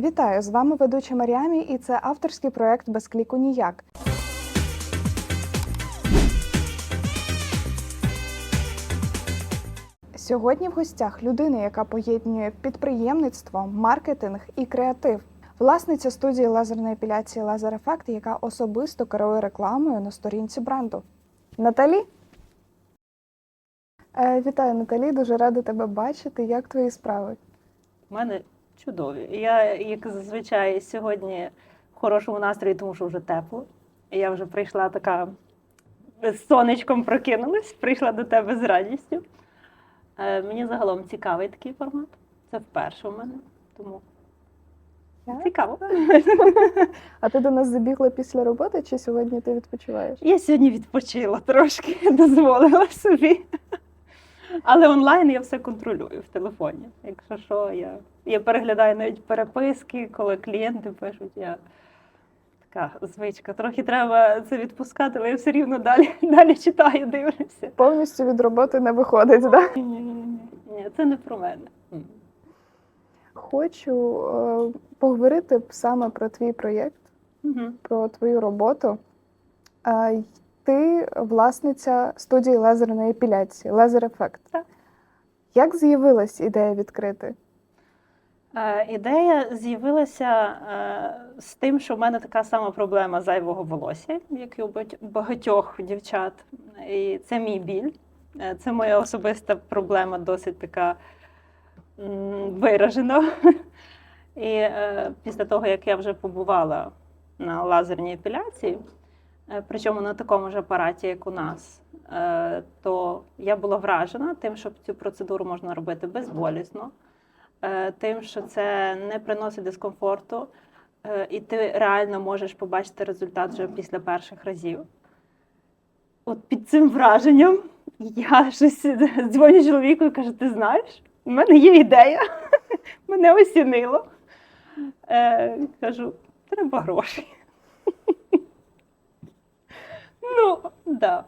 Вітаю! З вами ведуча Маріамі, і це авторський проект без кліку ніяк. Сьогодні в гостях людина, яка поєднує підприємництво, маркетинг і креатив. Власниця студії лазерної епіляції Лазер Ефект, яка особисто керує рекламою на сторінці бренду. Наталі. Е, вітаю, Наталі. Дуже рада тебе бачити. Як твої справи? У мене чудові. Я, як зазвичай, сьогодні в хорошому настрої, тому що вже тепло. Я вже прийшла така з сонечком прокинулась, прийшла до тебе з радістю. Е, мені загалом цікавий такий формат. Це вперше у мене, тому Так? цікаво. А ти до нас забігла після роботи, чи сьогодні ти відпочиваєш? Я сьогодні відпочила трошки, дозволила собі. Але онлайн я все контролюю в телефоні. Якщо що, я, я переглядаю навіть переписки, коли клієнти пишуть, я така звичка. Трохи треба це відпускати, але я все рівно далі, далі читаю, дивлюся. Повністю від роботи не виходить, да? Ні, ні, ні, ні, це не про мене. Хочу е, поговорити саме про твій проєкт, Мгм. про твою роботу. Е, ти власниця студії лазерної епіляції, Лазер Ефект. Так. Як з'явилась ідея відкрити? Е, Ідея з'явилася е, з тим, що в мене така сама проблема зайвого волосся, як і у багатьох дівчат. І це мій біль. Е, Це моя особиста проблема, досить така виражена. І е, після того, як я вже побувала на лазерній епіляції, причому на такому ж апараті, як у нас, е, то я була вражена тим, що цю процедуру можна робити безболісно е, тим, що це не приносить дискомфорту, е, і ти реально можеш побачити результат вже після перших разів. От під цим враженням я щось дзвоню чоловіку і кажу: ти знаєш, у мене є ідея, мене осінило. Е, кажу, треба грошей. Ну. Да.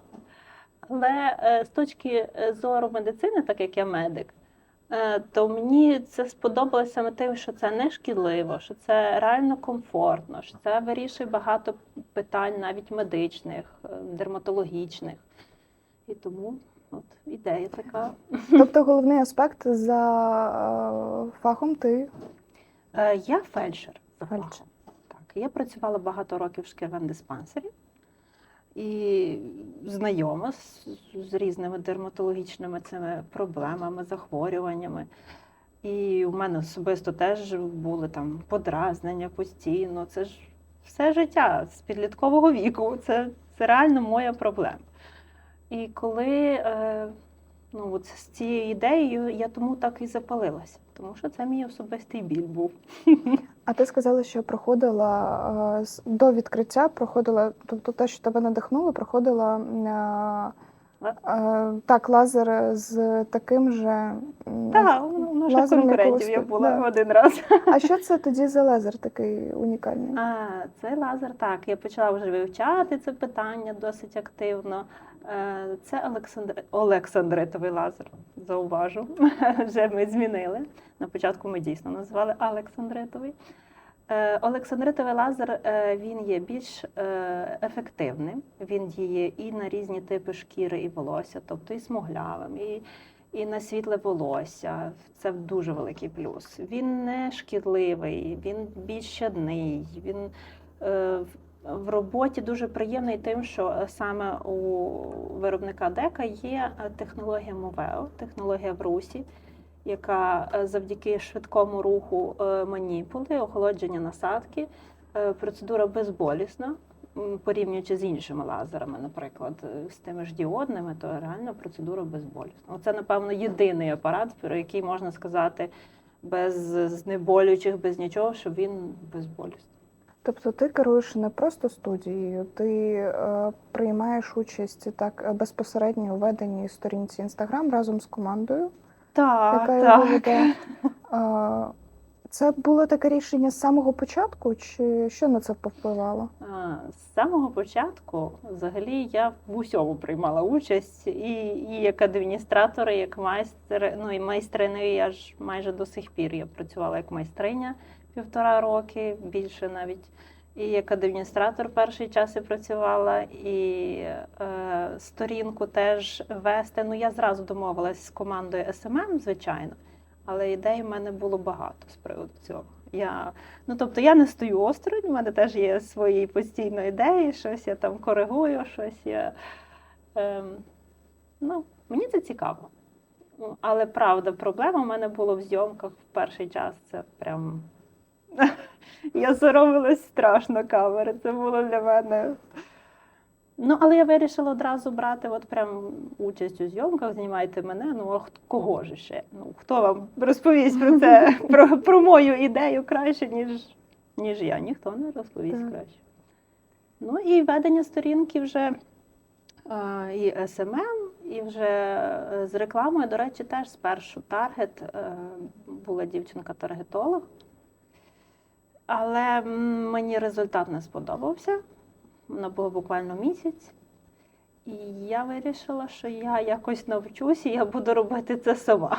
Але е, з точки е, зору медицини, так як я медик, Е, то мені це сподобалося саме тим, що це не шкідливо, що це реально комфортно, що це вирішує багато питань, навіть медичних, дерматологічних. І тому от ідея така. Тобто головний аспект за фахом ти Я фельдшер. Фельдшер. Так, я працювала багато років в шкірвен диспансері і знайома з, з різними дерматологічними цими проблемами, захворюваннями. І у мене особисто теж були там подразнення постійно. Це ж все життя з підліткового віку. Це, це реально моя проблема. І коли е, ну, от з цією ідеєю я тому так і запалилася, тому що це мій особистий біль був. А ти сказала, що проходила е, до відкриття, проходила, тобто те, що тебе надихнуло, проходила е, е, так, лазер з таким же. Так, у наших конкурентів я була да. один раз. А що це тоді за лазер такий унікальний? А, цей лазер, так, я почала вже вивчати це питання досить активно. Е, Це Олександр... Олександритовий лазер, зауважу. Вже ми змінили. На початку ми дійсно називали Олександритовий. Е, Олександритовий лазер е, він є більш ефективним. Він діє і на різні типи шкіри і волосся, тобто і смуглявим, і, і на світле волосся. Це дуже великий плюс. Він не шкідливий, він більш щадний. Він в- роботі дуже приємний тим, що е, саме у виробника дека є е, технологія Moveo, технологія в русі, яка е, завдяки швидкому руху маніпули, охолодження насадки, процедура безболісна. Порівнюючи з іншими лазерами, наприклад, з тими ж діодними, то реально процедура безболісна. Це, напевно, єдиний апарат, про який можна сказати без знеболюючих, без нічого, що він безболісний. Тобто ти керуєш не просто студією, ти е, приймаєш участь так безпосередньо у веденні сторінці Інстаграм разом з командою, Так, яка його веде. Е, це було таке рішення з самого початку, чи що на це повпливало? З самого початку, взагалі, я в усьому приймала участь, і, і як адміністратор, і як майстер, ну і майстриною я ж майже до сих пір я працювала як майстриня півтора роки, більше навіть. І як адміністратор перший час і працювала, і е, сторінку теж вести. Ну, я зразу домовилась з командою SMM, звичайно, але ідей в мене було багато з приводу цього. Я, ну, тобто я не стою осторонь, у мене теж є свої постійно ідеї, щось я там коригую, щось я. Ем, ну, мені це цікаво. Але правда, проблема в мене була в зйомках в перший час. Це прям. Я соромилась страшно камери. Це було для мене. Ну, але я вирішила одразу брати от прям участь у зйомках, знімайте мене. Ну, а кого ж ще? Ну, хто вам розповість про це, про, про мою ідею краще, ніж, ніж я? Ніхто не розповість Так. краще. Ну і ведення сторінки вже е, і SMM, і вже е, з рекламою, до речі, теж спершу таргет е, була дівчинка-таргетолог. Але мені результат не сподобався. Воно було буквально місяць. І я вирішила, що я якось навчусь і я буду робити це сама.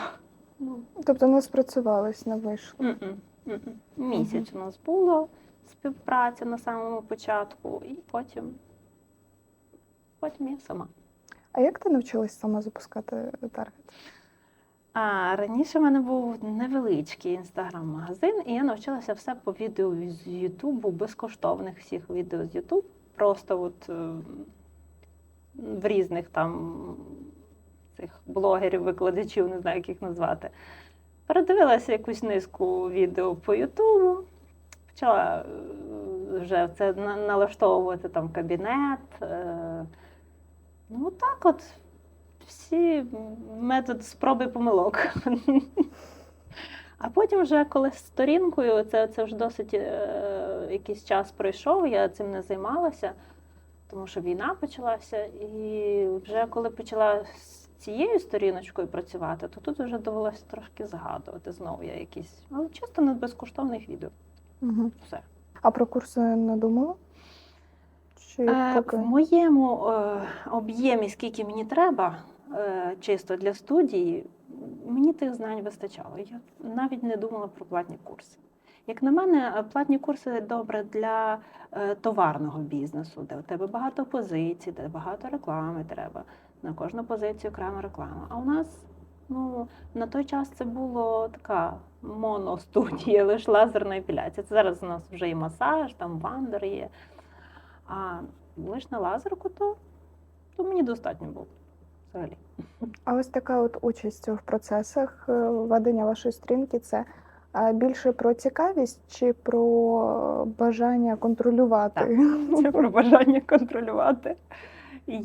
Ну, Тобто не спрацювались, не вийшло. м-м, м-м. Місяць у нас було співпраця на самому початку, і потім, потім я сама. А як ти навчилась сама запускати таргет? А раніше в мене був невеличкий інстаграм-магазин, і я навчилася все по відео з Ютубу, безкоштовних всіх відео з Ютуб. Просто от е, в різних там цих блогерів, викладачів, не знаю, як їх назвати. Передивилася якусь низку відео по Ютубу, почала е, вже це налаштовувати там кабінет. е, Ну, так от всі метод спроби помилок. А потім, вже коли з сторінкою, це, це вже досить е, якийсь час пройшов, я цим не займалася, тому що війна почалася. І вже коли почала з цією сторіночкою працювати, то тут вже довелося трошки згадувати знову я якісь, але чисто на безкоштовних відео. Угу. Все. А про курси не думала? Чи Е, поки? В моєму е, об'ємі, скільки мені треба, чисто для студії, мені тих знань вистачало. Я навіть не думала про платні курси. Як на мене, е, платні курси добре для е, товарного бізнесу, де у тебе багато позицій, де багато реклами треба. На кожну позицію окрема реклама. А у нас ну, на той час це було така моностудія, лише лазерна епіляція. Це зараз у нас вже і масаж, там вандер є. А лише на лазерку, то, то мені достатньо було взагалі. А ось така от участь в процесах е, ведення вашої сторінки це е, більше про цікавість чи про бажання контролювати? Це про бажання контролювати.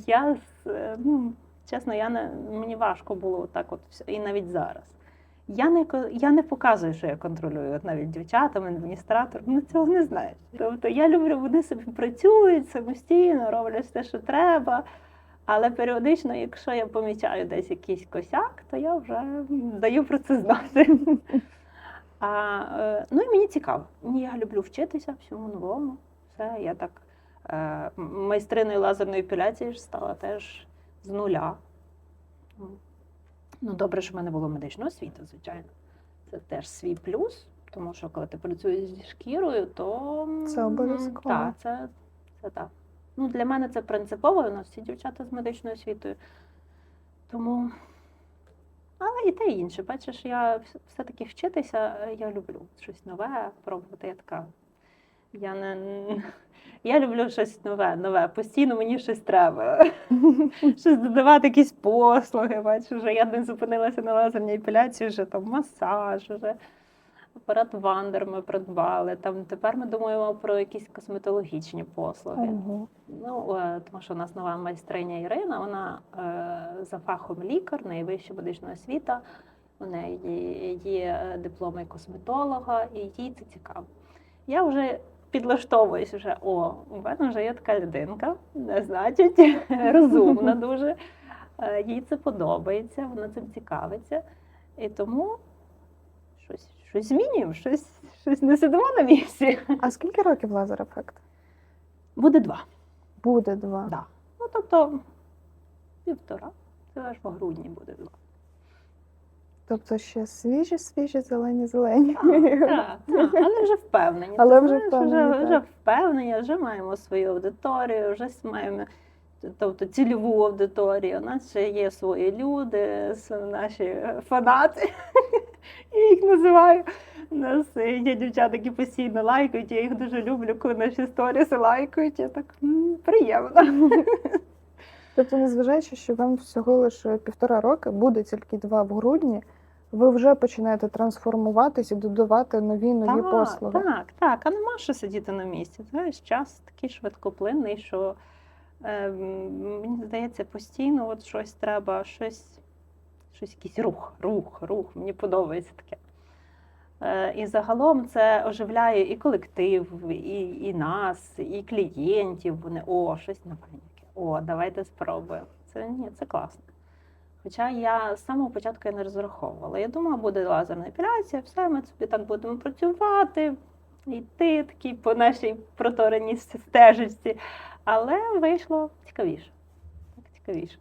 Я, е, ну, чесно, я не, мені важко було так от, і навіть зараз. Я не, я не показую, що я контролюю, от навіть дівчатам, адміністраторам, ну цього не знаєш. Тобто я люблю, вони собі працюють самостійно, роблять все, що треба. Але періодично, якщо я помічаю десь якийсь косяк, то я вже даю про це знати. А, е, ну і мені цікаво. Я люблю вчитися всьому новому. Все, я так е, майстриною лазерної епіляції ж стала теж з нуля. Ну, добре, що в мене було медична освіта, звичайно. Це теж свій плюс, тому що коли ти працюєш зі шкірою, то Це обов'язково. Так, це, це так. Ну, для мене це принципово, у нас всі дівчата з медичною освітою. Тому. Але і те і інше. Бачиш, я все-таки вчитися е, я люблю. Щось нове пробувати. Я така. Я не я люблю щось нове, нове. Постійно мені щось треба. щось додавати, якісь послуги. Бачиш, вже я не зупинилася на лазерній епіляції, вже там масаж, вже апарат Вандер ми придбали. Там тепер ми думаємо про якісь косметологічні послуги. Ого. Ну, е, тому що у нас нова майстриня Ірина, вона е, за фахом лікар, найвища медична освіта. У неї є е, дипломи косметолога, і їй це цікаво. Я вже підлаштовуюсь вже, о, у мене вже є така людинка, не значить, розумна дуже. Їй це подобається, вона цим цікавиться. І тому щось, щось змінюємо, щось, щось не сидимо на місці. А скільки років лазер ефект? Буде два. Буде два. Да. Ну, тобто півтора. Це аж в грудні буде два. Тобто ще свіжі, свіжі, зелені, зелені. Так, так, але вже впевнені. Але вже впевнені, Вже, вже впевнені, вже маємо свою аудиторію, вже маємо тобто, цільову аудиторію. У нас ще є свої люди, наші фанати. Я їх називаю. У нас є дівчата, які постійно лайкають, я їх дуже люблю, коли наші сторіси лайкають. Я так «М, приємно. Тобто, незважаючи, що вам всього лише півтора роки, буде тільки два в грудні, ви вже починаєте трансформуватись і додавати нові нові так, послуги. Так, так, а нема що сидіти на місці. Знаєш, час такий швидкоплинний, що мені здається, постійно от щось треба, щось, щось якийсь рух, рух, рух. Мені подобається таке. Е, і загалом це оживляє і колектив, і, і нас, і клієнтів. Вони о, щось новеньке. О, давайте спробуємо. Це ні, це класно. Хоча я з самого початку я не розраховувала. Я думала, буде лазерна епіляція, все, ми собі так будемо працювати, йти такі по нашій протореній стежечці. Але вийшло цікавіше. Так цікавіше.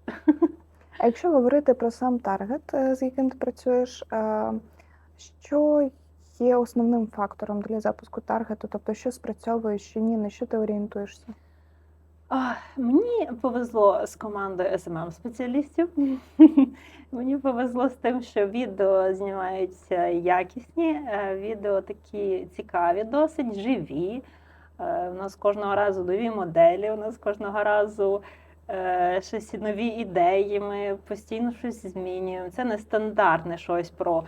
А якщо говорити про сам таргет, е, з яким ти працюєш, е, що є основним фактором для запуску таргету? Тобто, що спрацьовує, що ні, на що ти орієнтуєшся? Мені повезло з командою smm спеціалістів. Мені повезло з тим, що відео знімаються якісні, е, відео такі цікаві, досить живі. Е, У нас кожного разу нові моделі, у нас кожного разу е, щось нові ідеї. Ми постійно щось змінюємо. Це не стандартне щось про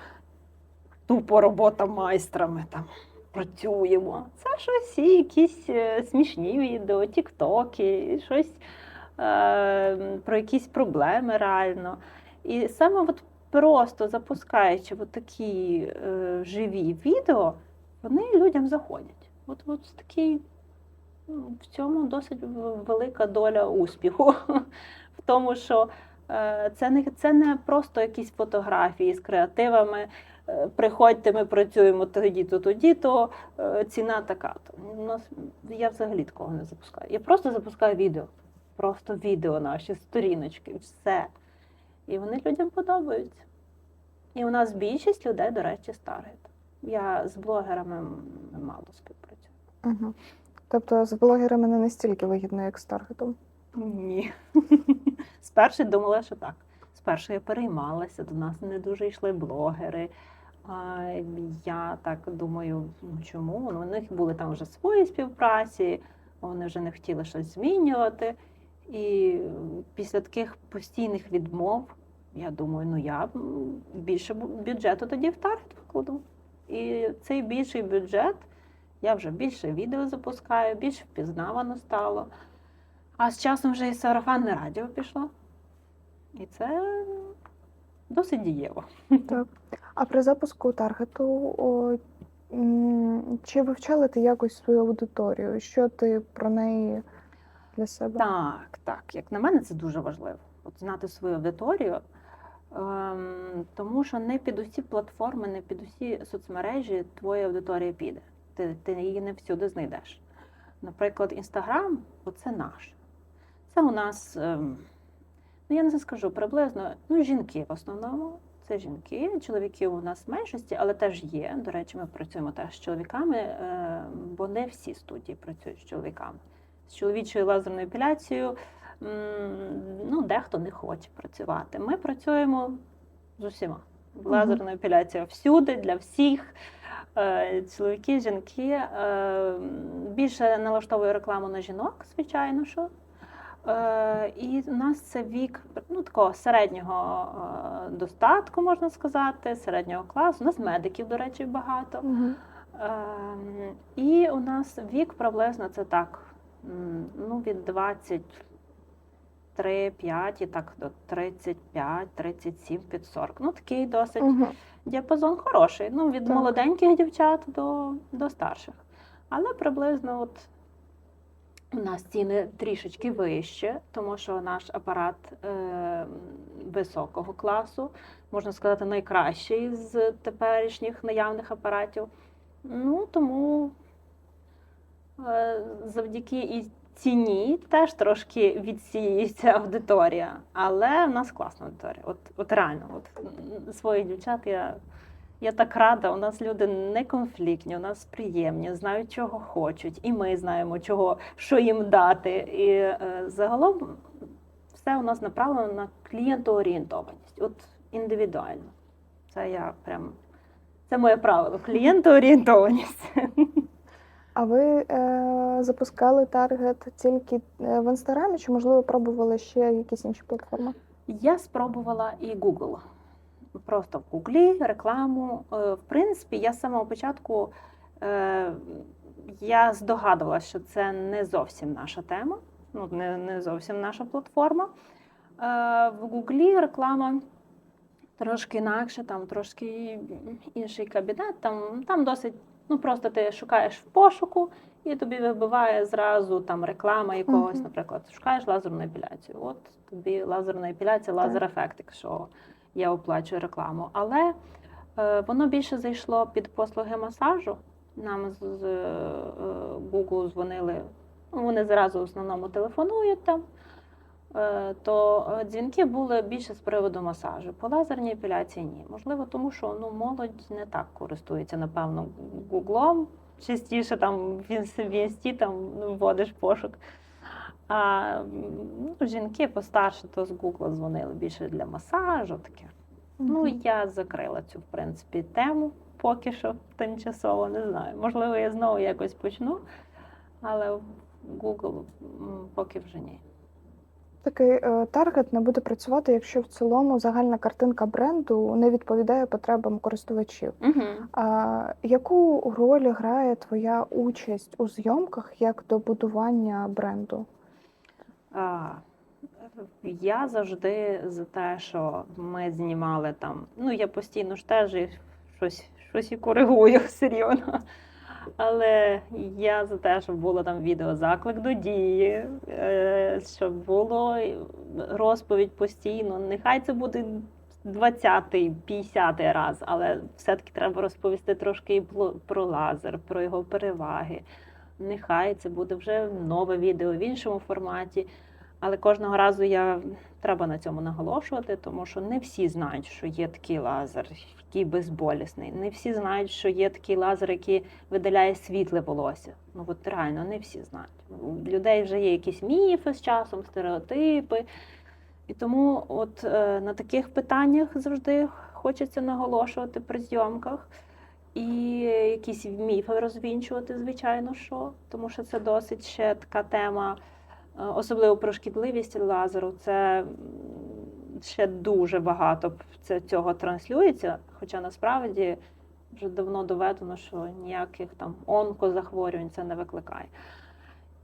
тупо робота майстрами там працюємо. Це щось і якісь е, смішні відео, тіктоки, щось е, про якісь проблеми реально. І саме от просто запускаючи от такі е, живі відео, вони людям заходять. От, от такий, ну, в цьому досить велика доля успіху. В тому, що е, це не, це не просто якісь фотографії з креативами. е, Приходьте, ми працюємо тоді-то, тоді-то, е, ціна така. У нас я взагалі такого не запускаю. Я просто запускаю відео. Просто відео наші, сторіночки, все. І вони людям подобаються. І у нас більшість людей, до речі, з. Я з блогерами мало співпрацюю. Угу. Тобто з блогерами не настільки вигідно, як з таргетом. Ні. Спершу думала, що так. Спершу я переймалася, до нас не дуже йшли блогери. Я так думаю, ну чому? Ну, у них були там вже свої співпраці, вони вже не хотіли щось змінювати. І після таких постійних відмов я думаю, ну я більше бюджету тоді в таргет вкладу. І цей більший бюджет я вже більше відео запускаю, більш впізнавано стало. А з часом вже і сарафанне радіо пішло. І це досить дієво. Так. А при запуску таргету о, чи вивчали ти якось свою аудиторію? Що ти про неї для себе? Так, так. Як на мене, це дуже важливо. От знати свою аудиторію. Ем, тому що не під усі платформи, не під усі соцмережі твоя аудиторія піде. Ти, ти її не всюди знайдеш. Наприклад, Інстаграм оце наш. Це у нас, ем, ну я не скажу приблизно, ну, жінки в основному. Це жінки, чоловіків у нас в меншості, але теж є. До речі, ми працюємо теж з чоловіками, е, бо не всі студії працюють з чоловіками. З чоловічою лазерною епіляцією ну, дехто не хоче працювати. Ми працюємо з усіма. Лазерна епіляція всюди, для всіх. Е, Чоловіки, жінки. Е, Більше налаштовує рекламу на жінок, звичайно, що. Е, І у нас це вік ну, такого середнього достатку, можна сказати, середнього класу. У нас медиків, до речі, багато. Угу. І у нас вік приблизно це так, ну, від 23, 5 і так до 35, 37, під 40. Ну, такий досить Угу. Діапазон хороший. Ну, від Так. молоденьких дівчат до, до старших. Але приблизно от у нас ціни трішечки вище, тому що наш апарат е, високого класу, можна сказати, найкращий з теперішніх наявних апаратів. Ну, тому е, завдяки і ціні теж трошки відсіюється аудиторія, але в нас класна аудиторія. От, от реально, от своїх дівчат я, я так рада. У нас люди не конфліктні, у нас приємні, знають, чого хочуть, і ми знаємо, чого, що їм дати. І е, загалом все у нас направлено на клієнтоорієнтованість, от індивідуально. Це я прям. Це моє правило клієнтоорієнтованість. А ви е, запускали таргет тільки е, в інстаграмі, чи можливо пробували ще якісь інші платформи? Я спробувала і Google. Просто в Гуглі рекламу. Е, В принципі, я з самого початку е, я здогадувалася, що це не зовсім наша тема, ну, не, не зовсім наша платформа. Е, В Гуглі реклама трошки інакше, там трошки інший кабінет. Там, там досить, ну просто ти шукаєш в пошуку, і тобі вибиває зразу там реклама якогось, Мгм. наприклад, шукаєш лазерну епіляцію. От тобі лазерна епіляція, лазер ефект, якщо я оплачую рекламу. Але е, воно більше зайшло під послуги масажу. Нам з, з е, Google дзвонили. Вони зразу в основному телефонують там. Е, То е, дзвінки були більше з приводу масажу. По лазерній епіляції ні. Можливо, тому що ну, молодь не так користується, напевно, гуглом. Частіше там в інсті там ну, вводиш пошук. А ну, жінки постарше то з Гугла дзвонили більше для масажу. Таке. Ну, я закрила цю, в принципі, тему поки що тимчасово, не знаю. Можливо, я знову якось почну, але Google поки вже ні. Такий е, таргет не буде працювати, якщо в цілому загальна картинка бренду не відповідає потребам користувачів. Угу. А яку роль грає твоя участь у зйомках як до будування бренду? А, я завжди за те, що ми знімали там. Ну, я постійно ж теж щось, щось і коригую все рівно. Але я за те, щоб було там відео заклик до дії, е, щоб було розповідь постійно. Нехай це буде 20-й, 50-й раз, але все-таки треба розповісти трошки і про лазер, про його переваги. Нехай це буде вже нове відео в іншому форматі. Але кожного разу я треба на цьому наголошувати, тому що не всі знають, що є такий лазер, який безболісний. Не всі знають, що є такий лазер, який видаляє світле волосся. Ну от реально не всі знають. У людей вже є якісь міфи з часом, стереотипи. І тому, от е, на таких питаннях завжди хочеться наголошувати при зйомках. І якісь міфи розвінчувати, звичайно, що, тому що це досить ще така тема, особливо про шкідливість лазеру. Це ще дуже багато цього транслюється, хоча насправді вже давно доведено, що ніяких там онкозахворювань це не викликає.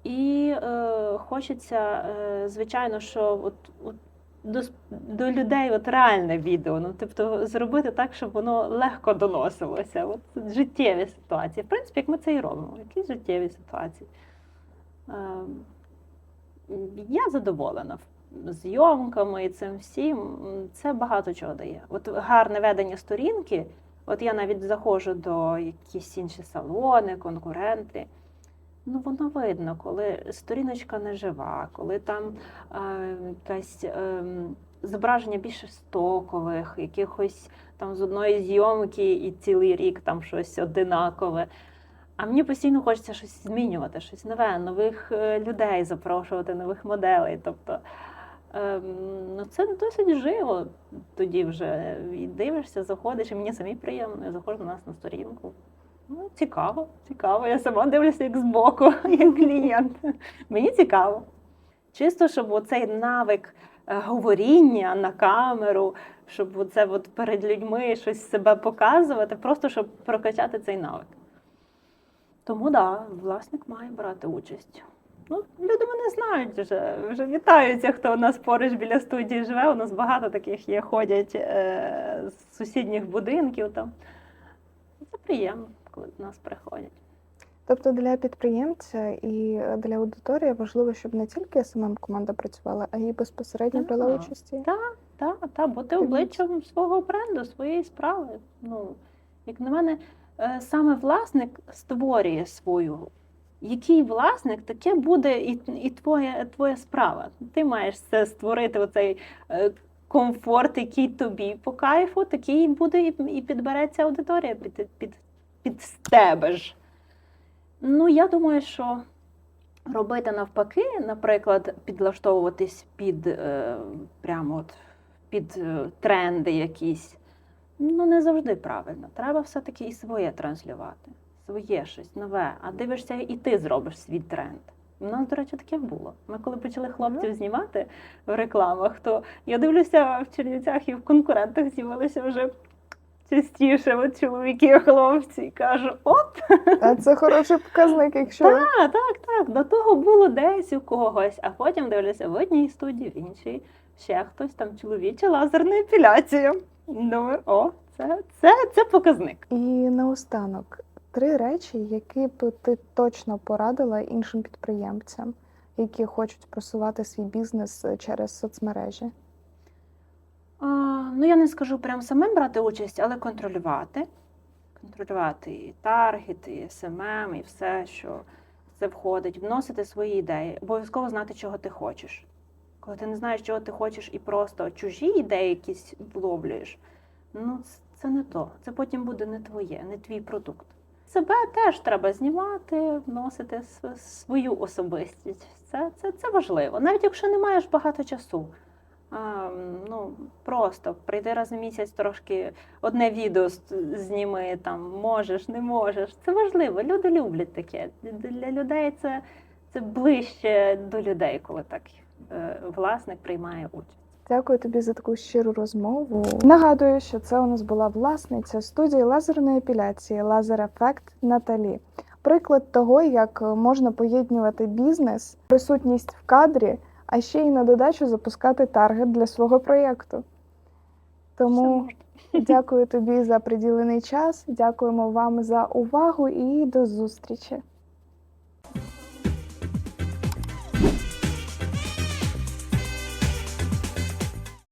І е, хочеться, е, звичайно, що от, от до, до людей от реальне відео. Ну, тобто зробити так, щоб воно легко доносилося. От життєві ситуації. В принципі, як ми це і робимо, якісь життєві ситуації. Е, я задоволена зйомками і цим всім. Це багато чого дає. От гарне ведення сторінки. От я навіть заходжу до якісь інші салони, конкуренти. Ну, воно видно, коли сторіночка не жива, коли там е, якась е, зображення більше стокових, якихось там з одної зйомки і цілий рік там щось одинакове. А мені постійно хочеться щось змінювати, щось нове, нових е, людей запрошувати, нових моделей. Тобто ем, ну, це досить живо. Тоді вже і дивишся, заходиш, і мені самі приємно, я заходжу до нас на сторінку. Ну, цікаво, цікаво. Я сама дивлюся як збоку, як клієнт. Мені цікаво. Чисто, щоб оцей навик е, говоріння на камеру, щоб от перед людьми щось себе показувати, просто щоб прокачати цей навик. Тому так, да, власник має брати участь. Ну, люди мене знають вже, вже вітаються, хто у нас поруч біля студії живе. У нас багато таких є, ходять е, з сусідніх будинків. Там. Це приємно, коли до нас приходять. Тобто для підприємця і для аудиторії важливо, щоб не тільки СММ команда працювала, а й безпосередньо Так. брала участі. Та, та, бути обличчям свого бренду, своєї справи. Ну, як на мене, саме власник створює свою який власник, таке буде і, і твоя, твоя справа. Ти маєш це створити оцей е, комфорт, який тобі по кайфу, такий буде і, підбереться аудиторія під, під, під тебе ж. Ну, я думаю, що робити навпаки, наприклад, підлаштовуватись під е, прямо от, під е, тренди якісь, ну не завжди правильно. Треба все-таки і своє транслювати, своє щось нове. А дивишся, і ти зробиш свій тренд. У нас, до речі, таке було. Ми коли почали хлопців знімати в рекламах, то я дивлюся в Чернівцях і в конкурентах з'явилися вже частіше от чоловіки хлопці. Кажу, от А це хороший показник, якщо так, так, так. До того було десь у когось, а потім дивлюся в одній студії, в іншій ще хтось там чоловіча лазерна епіляція. Думаю, о, це, це, це показник. І наостанок три речі, які б ти точно порадила іншим підприємцям, які хочуть просувати свій бізнес через соцмережі. А, ну, я не скажу прям самим брати участь, але контролювати. Контролювати і таргет, і СММ, і все, що це входить, вносити свої ідеї. Обов'язково знати, чого ти хочеш. Коли ти не знаєш, чого ти хочеш, і просто чужі ідеї якісь вловлюєш, ну це не то. Це потім буде не твоє, не твій продукт. Себе теж треба знімати, вносити свою особистість. Це, це, це важливо. Навіть якщо не маєш багато часу. А, ну, просто прийди раз в місяць трошки одне відео зніми, там можеш, не можеш. Це важливо. Люди люблять таке. Для людей це, це ближче до людей, коли так власник приймає участь. Дякую тобі за таку щиру розмову. Нагадую, що це у нас була власниця студії лазерної епіляції Лазер Ефект Наталі. Приклад того, як можна поєднувати бізнес, присутність в кадрі, а ще й на додачу запускати таргет для свого проєкту. Тому дякую тобі за приділений час. Дякуємо вам за увагу і до зустрічі.